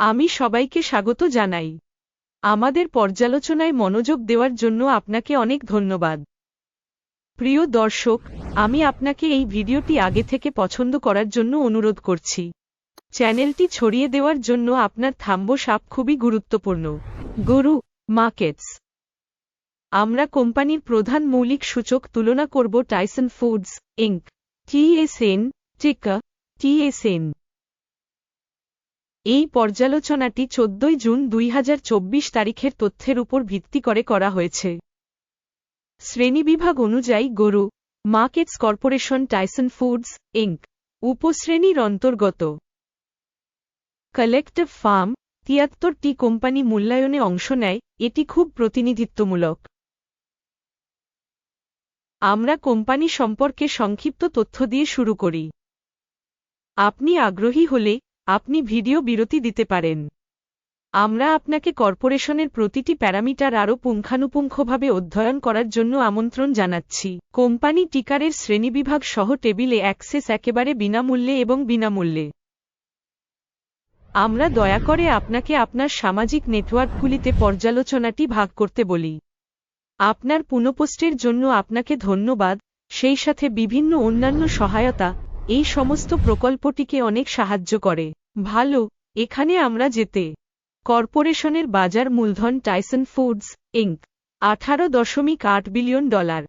আমি সবাইকে স্বাগত জানাই। আমাদের পর্যালোচনায় মনোযোগ দেওয়ার জন্য আপনাকে অনেক ধন্যবাদ। প্রিয় দর্শক, আমি আপনাকে এই ভিডিওটি আগে থেকে পছন্দ করার জন্য অনুরোধ করছি। চ্যানেলটি ছড়িয়ে দেওয়ার জন্য আপনার থাম্ব সাপ খুবই গুরুত্বপূর্ণ। গরু, মার্কেটস। আমরা কোম্পানির প্রধান মৌলিক সূচক তুলনা করব টাইসন ফুডস ইঙ্ক টিএসএন, টিকা, টিএসএন। এই পর্যালোচনাটি চোদ্দই জুন দুই হাজার চব্বিশ তারিখের তথ্যের উপর ভিত্তি করে করা হয়েছে। শ্রেণীবিভাগ অনুযায়ী গরু, markets corporation Tyson Foods Inc উপশ্রেণীর অন্তর্গত। কালেক্টিভ ফার্ম, তিয়াত্তরটি কোম্পানি মূল্যায়নে অংশ নেয়, এটি খুব প্রতিনিধিত্বমূলক। আমরা কোম্পানি সম্পর্কে সংক্ষিপ্ত তথ্য দিয়ে শুরু করি। আপনি আগ্রহী হলে আপনি ভিডিও বিরতি দিতে পারেন। আমরা আপনাকে কর্পোরেশনের প্রতিটি প্যারামিটার আরও পুঙ্খানুপুঙ্খভাবে অধ্যয়ন করার জন্য আমন্ত্রণ জানাচ্ছি। কোম্পানি টিকারের শ্রেণীবিভাগ সহ টেবিলে অ্যাক্সেস একেবারে বিনামূল্যে এবং বিনামূল্যে। আমরা দয়া করে আপনাকে আপনার সামাজিক নেটওয়ার্কগুলিতে পর্যালোচনাটি ভাগ করতে বলি। আপনার পুনঃপোস্টের জন্য আপনাকে ধন্যবাদ, সেই সাথে বিভিন্ন অন্যান্য সহায়তা, এই সমস্ত প্রকল্পটিকে অনেক সাহায্য করে। ভালো, এখানে আমরা যেতে। কর্পোরেশনের বাজার মূলধন টাইসন ফুডস ইঙ্ক আঠারো দশমিক আট বিলিয়ন ডলার।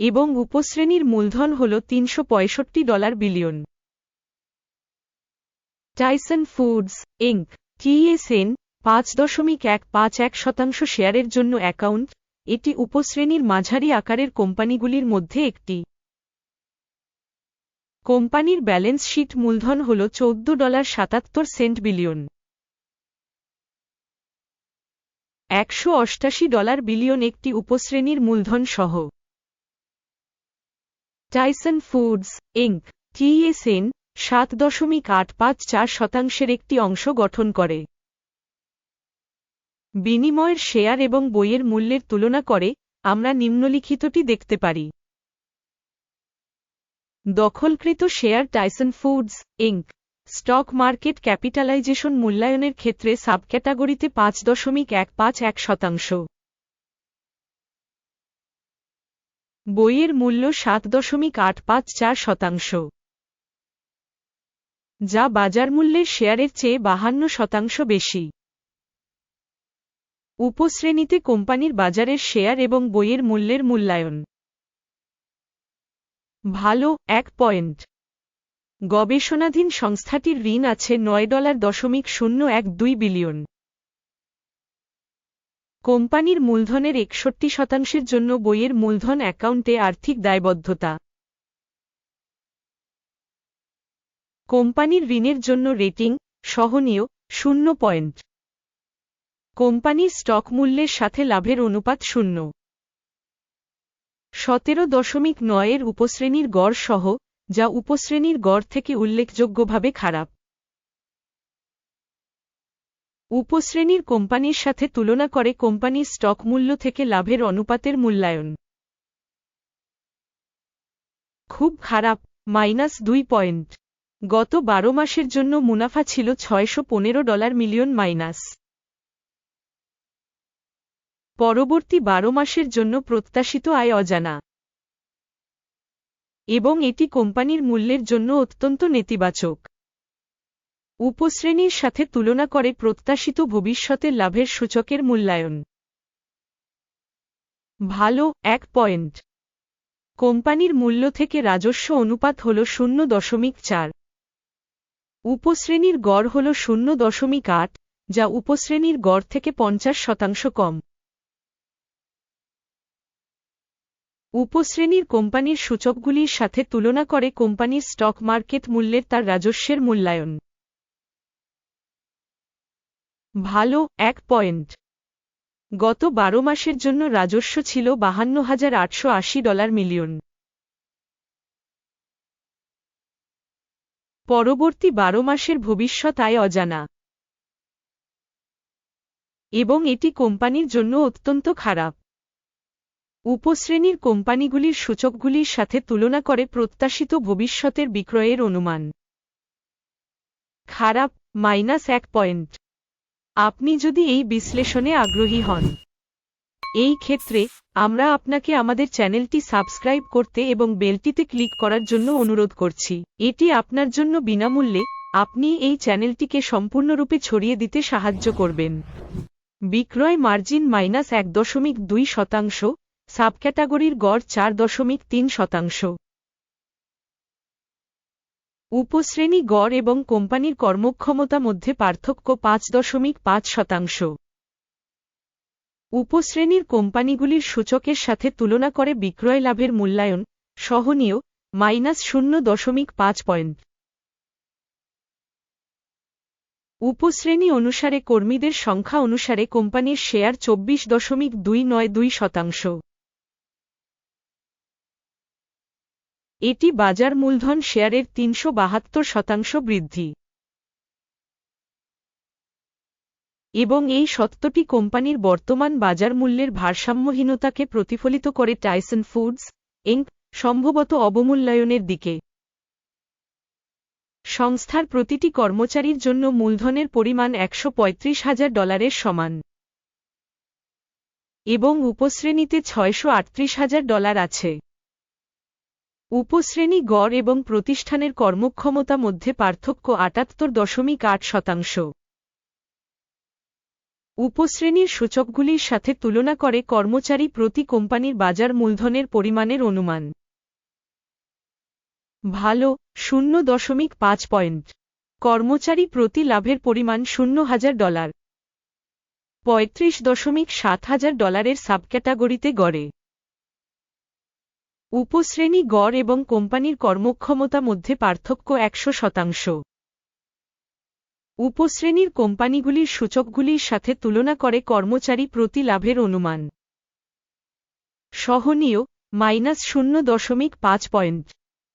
এবং উপশ্রেণীর মূলধন হল তিনশো পঁয়ষট্টি dollar billion. Tyson Foods Inc TSN, পাঁচ দশমিক এক পাঁচ এক শতাংশ শেয়ারের জন্য অ্যাকাউন্ট, এটি উপশ্রেণীর মাঝারি আকারের কোম্পানিগুলির মধ্যে একটি। কোম্পানির ব্যালেন্স শিট মূলধন হল চৌদ্দ ডলার সাতাত্তর সেন্ট বিলিয়ন। একশো অষ্টাশি ডলার বিলিয়ন একটি উপশ্রেণীর মূলধন সহ। টাইসন ফুডস, ইঙ্ক, টিএসএন, সাত দশমিক আট পাঁচ চার শতাংশের একটি অংশ গঠন করে। বিনিময়ের শেয়ার এবং বইয়ের মূল্যের তুলনা করে আমরা নিম্নলিখিতটি দেখতে পারি। দখলকৃত share Tyson Foods Inc stock market capitalisation মূল্যায়নের ক্ষেত্রে সাবক্যাটাগরিতে পাঁচ দশমিক এক পাঁচ এক শতাংশ। বইয়ের মূল্য সাত দশমিক আট পাঁচ চার শতাংশ। যা বাজার মূল্যের শেয়ারের চেয়ে বাহান্ন শতাংশ বেশি। উপশ্রেণীতে কোম্পানির বাজারের শেয়ার এবং বইয়ের মূল্যের মূল্যায়ন। ভালো, এক পয়েন্ট। গবেষণাধীন সংস্থাটির ঋণ আছে নয় ডলার দশমিক শূন্য এক দুই বিলিয়ন। কোম্পানির মূলধনের একষট্টি শতাংশের জন্য বইয়ের মূলধন অ্যাকাউন্টে আর্থিক দায়বদ্ধতা। কোম্পানির ঋণের জন্য রেটিং সহনীয়, শূন্য পয়েন্ট। কোম্পানির স্টক মূল্যের সাথে লাভের অনুপাত শূন্য। সতেরো দশমিক নয়ের উপশ্রেণীর গড় সহ, যা উপশ্রেণীর গড় থেকে উল্লেখযোগ্যভাবে খারাপ। উপশ্রেণীর কোম্পানির সাথে তুলনা করে কোম্পানির স্টক মূল্য থেকে লাভের অনুপাতের মূল্যায়ন। খুব খারাপ, মাইনাস দুই পয়েন্ট। গত বারো মাসের জন্য মুনাফা ছিল ছয়শো পনেরো ডলার মিলিয়ন মাইনাস। পরবর্তী বারো মাসের জন্য প্রত্যাশিত আয় অজানা। এবং এটি কোম্পানির মূল্যের জন্য অত্যন্ত নেতিবাচক। উপশ্রেণীর সাথে তুলনা করে প্রত্যাশিত ভবিষ্যতের লাভের সূচকের মূল্যায়ন। ভালো, এক পয়েন্ট। কোম্পানির মূল্য থেকে রাজস্ব অনুপাত হল শূন্য দশমিক চার। উপশ্রেণীর গড় হল শূন্য দশমিক আট, যা উপশ্রেণীর গড় থেকে পঞ্চাশ শতাংশ কম। উপশ্রেণীর কোম্পানির সূচকগুলির সাথে তুলনা করে কোম্পানির স্টক মার্কেট মূল্যের তার রাজস্বের মূল্যায়ন। ভালো, এক পয়েন্ট। গত বারো মাসের জন্য রাজস্ব ছিল বাহান্ন হাজার আটশো আশি ডলার মিলিয়ন। পরবর্তী বারো মাসের ভবিষ্যৎ আয় অজানা। এবং এটি কোম্পানির জন্য অত্যন্ত খারাপ। উপশ্রেণীর কোম্পানিগুলির সূচকগুলির সাথে তুলনা করে প্রত্যাশিত ভবিষ্যতের বিক্রয়ের অনুমান। খারাপ, মাইনাস এক পয়েন্ট। আপনি যদি এই বিশ্লেষণে আগ্রহী হন। এই ক্ষেত্রে, আমরা আপনাকে আমাদের চ্যানেলটি সাবস্ক্রাইব করতে এবং বেলটিতে ক্লিক করার জন্য অনুরোধ করছি। এটি আপনার জন্য বিনামূল্যে, আপনি এই চ্যানেলটিকে সম্পূর্ণরূপে ছড়িয়ে দিতে সাহায্য করবেন। বিক্রয় মার্জিন মাইনাস এক দশমিক দুই শতাংশ সাবক্যাটাগরির গড় চার দশমিক তিন শতাংশ। উপশ্রেণী গড় এবং কোম্পানির কর্মক্ষমতা মধ্যে পার্থক্য পাঁচ দশমিক পাঁচ শতাংশ। উপশ্রেণীর কোম্পানিগুলির সূচকের সাথে তুলনা করে বিক্রয় লাভের মূল্যায়ন, সহনীয়, মাইনাস শূন্য দশমিক পাঁচ পয়েন্ট। উপশ্রেণী অনুসারে কর্মীদের সংখ্যা অনুসারে কোম্পানির শেয়ার চব্বিশ দশমিক দুই নয় দুই শতাংশ। এটি বাজার মূলধন শেয়ারের তিনশো বাহাত্তর শতাংশ বৃদ্ধি। এবং এই সত্যটি কোম্পানির বর্তমান বাজার মূল্যের ভারসাম্যহীনতাকে প্রতিফলিত করে টাইসন ফুডস ইঙ্ক সম্ভবত অবমূল্যায়নের দিকে। সংস্থার প্রতিটি কর্মচারীর জন্য মূলধনের পরিমাণ একশো হাজার ডলারের সমান। এবং উপশ্রেণীতে ছয়শো হাজার ডলার আছে। উপশ্রেণী গড় এবং প্রতিষ্ঠানের কর্মক্ষমতা মধ্যে পার্থক্য আটাত্তর দশমিক আট শতাংশ। উপশ্রেণীর সূচকগুলির সাথে তুলনা করে কর্মচারী প্রতি কোম্পানির বাজার মূলধনের পরিমাণের অনুমান। ভালো, শূন্য দশমিক পাঁচ পয়েন্ট। কর্মচারী প্রতি লাভের পরিমাণ শূন্য হাজার ডলার। পঁয়ত্রিশ দশমিক সাত হাজার ডলারের সাবক্যাটাগরিতে গড়ে। উপশ্রেণী গড় এবং কোম্পানির কর্মক্ষমতা মধ্যে পার্থক্য একশো শতাংশ। উপশ্রেণীর কোম্পানিগুলির সূচকগুলির সাথে তুলনা করে কর্মচারী প্রতি লাভের অনুমান। সহনীয়, মাইনাস শূন্য দশমিক পাঁচ পয়েন্ট।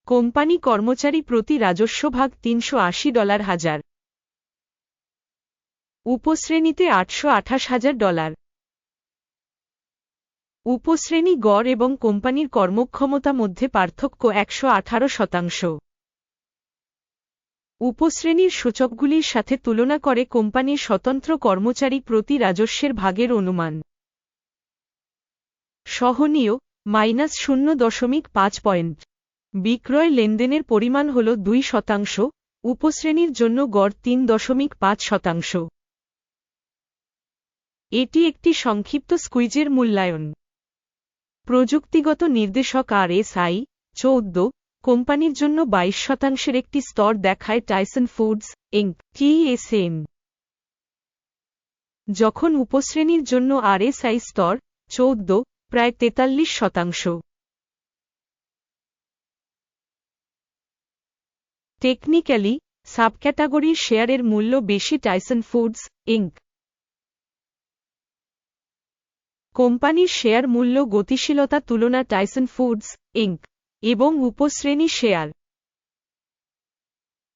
কোম্পানি কর্মচারী প্রতি রাজস্ব ভাগ তিনশো আশি ডলার হাজার। উপশ্রেণীতে আটশো আঠাশ হাজার ডলার। উপশ্রেণী গড় এবং কোম্পানির কর্মক্ষমতা মধ্যে পার্থক্য একশো আঠারো শতাংশ। উপশ্রেণীর সূচকগুলির সাথে তুলনা করে কোম্পানির স্বতন্ত্র কর্মচারী প্রতি রাজস্বের ভাগের অনুমান। সহনীয়, মাইনাস শূন্য দশমিক পাঁচ পয়েন্ট। বিক্রয় লেনদেনের পরিমাণ হল দুই শতাংশ, উপশ্রেণীর জন্য গড় তিন দশমিক পাঁচ শতাংশ। এটি একটি সংক্ষিপ্ত স্কুইজের মূল্যায়ন। প্রযুক্তিগত নির্দেশক আর এস আই চৌদ্দ, কোম্পানির জন্য বাইশ শতাংশের একটি স্তর দেখায় টাইসন ফুডস ইঙ্ক টিএসএম। যখন উপশ্রেণীর জন্য আরএসআই স্তর, চৌদ্দ, প্রায় তেতাল্লিশ শতাংশ। টেকনিক্যালি, সাবক্যাটাগরির শেয়ারের মূল্য বেশি টাইসন ফুডস ইঙ্ক কোম্পানির শেয়ার মূল্য গতিশীলতা তুলনা টাইসন ফুডস ইঙ্ক এবং উপশ্রেণী শেয়ার।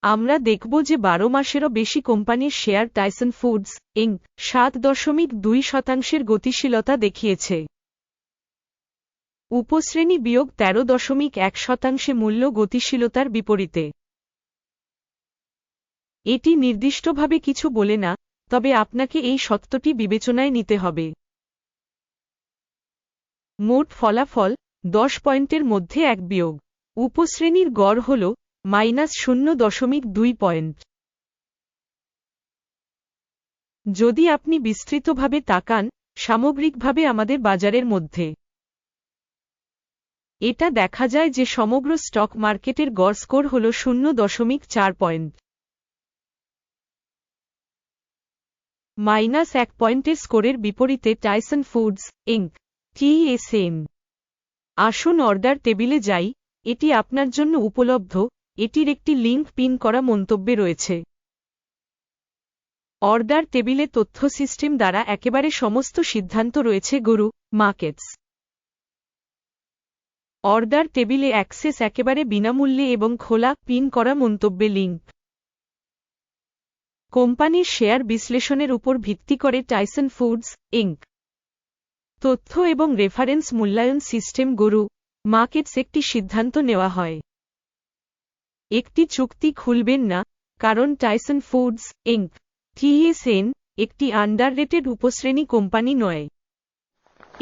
আমরা দেখব যে বারো মাসেরও বেশি কোম্পানির শেয়ার টাইসন ফুডস ইঙ্ক সাত দশমিক দুই শতাংশের গতিশীলতা দেখিয়েছে। উপশ্রেণী বিয়োগ তেরো দশমিক এক শতাংশে মূল্য গতিশীলতার বিপরীতে। এটি নির্দিষ্টভাবে কিছু বলে না, তবে আপনাকে এই সত্যটি বিবেচনায় নিতে হবে। মোট ফলাফল দশ পয়েন্টের মধ্যে এক বিয়োগ। উপশ্রেণীর গড় হল মাইনাস শূন্য দশমিক দুই পয়েন্ট। যদি আপনি বিস্তৃতভাবে তাকান, সামগ্রিকভাবে আমাদের বাজারের মধ্যে। এটা দেখা যায় যে সমগ্র স্টক মার্কেটের গড় স্কোর হল শূন্য দশমিক চার পয়েন্ট। মাইনাস এক পয়েন্টের স্কোরের বিপরীতে টাইসন ফুডস ইঙ্ক টিএসএম। আসুন অর্ডার টেবিলে যাই, এটি আপনার জন্য উপলব্ধ, এটির একটি লিঙ্ক পিন করা মন্তব্যে রয়েছে। অর্ডার টেবিলে তথ্য সিস্টেম দ্বারা একেবারে সমস্ত সিদ্ধান্ত রয়েছে, গুরু, মার্কেটস। অর্ডার টেবিলে অ্যাক্সেস একেবারে বিনামূল্যে এবং খোলা পিন করা মন্তব্যে লিঙ্ক। কোম্পানির শেয়ার বিশ্লেষণের উপর ভিত্তি করে টাইসন ফুডস ইঙ্ক তথ্য এবং রেফারেন্স মূল্যায়ন সিস্টেম গরু মার্কেটস একটি সিদ্ধান্ত নেওয়া হয়। একটি চুক্তি খুলবেন না, কারণ টাইসন ফুডস ইঙ্ক টিএসএন একটি আন্ডাররেটেড উপশ্রেণী কোম্পানি নয়।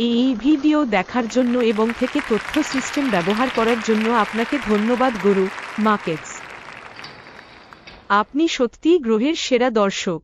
এই ভিডিও দেখার জন্য এবং থেকে তথ্য সিস্টেম ব্যবহার করার জন্য আপনাকে ধন্যবাদ গরু মার্কেটস আপনি সত্যিই গ্রহের সেরা দর্শক।